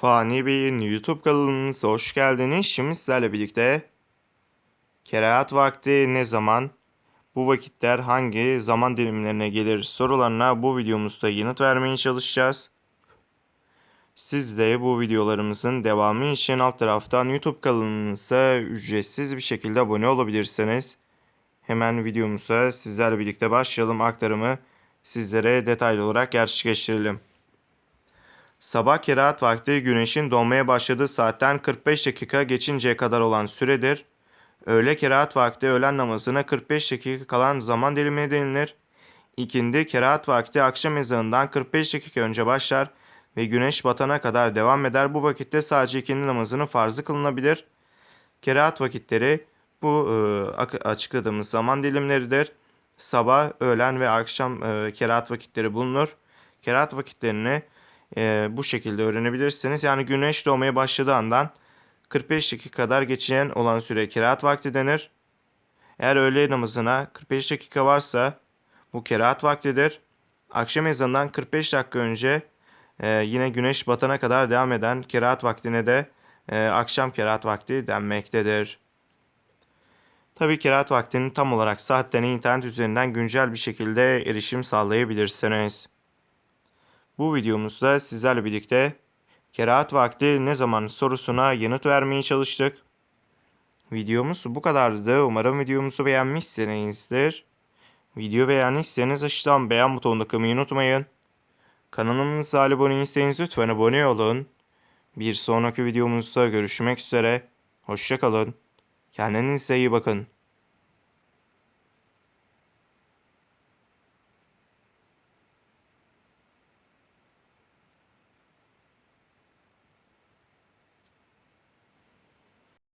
Fani Bey'in YouTube kanalınıza hoş geldiniz. Şimdi sizlerle birlikte kerahat vakti ne zaman, bu vakitler hangi zaman dilimlerine gelir sorularına bu videomuzda yanıt vermeye çalışacağız. Siz de bu videolarımızın devamı için alt taraftan YouTube kanalımıza ücretsiz bir şekilde abone olabilirsiniz. Hemen videomuza sizlerle birlikte başlayalım. Aktarımı sizlere detaylı olarak gerçekleştirelim. Sabah kerahat vakti güneşin doğmaya başladığı saatten 45 dakika geçinceye kadar olan süredir. Öğle kerahat vakti öğlen namazına 45 dakika kalan zaman dilimine denilir. İkindi kerahat vakti akşam ezanından 45 dakika önce başlar ve güneş batana kadar devam eder. Bu vakitte sadece ikindi namazının farzı kılınabilir. Kerahat vakitleri bu e, açıkladığımız zaman dilimleridir. Sabah, öğlen ve akşam e, vakitleri bulunur. Kerahat vakitlerini e, bu şekilde öğrenebilirsiniz. Yani güneş doğmaya başladığı andan 45 dakika kadar geçen olan süre kerahat vakti denir. Eğer öğle namazına 45 dakika varsa bu kerahat vaktidir. Akşam ezanından 45 dakika önce e, yine güneş batana kadar devam eden kerahat vaktine de e, akşam kerahat vakti denmektedir. Tabii kerahat vaktinin tam olarak saatlerine internet üzerinden güncel bir şekilde erişim sağlayabilirsiniz. Bu videomuzda sizlerle birlikte kerahat vakti ne zaman sorusuna yanıt vermeye çalıştık. Videomuz bu kadardı. Umarım videomuzu beğenmişsinizdir. Video beğendiyseniz aşağıdan beğen butonuna kılmayı unutmayın. Kanalımıza abone değilseniz lütfen abone olun. Bir sonraki videomuzda görüşmek üzere. Hoşçakalın. Kendinize iyi bakın.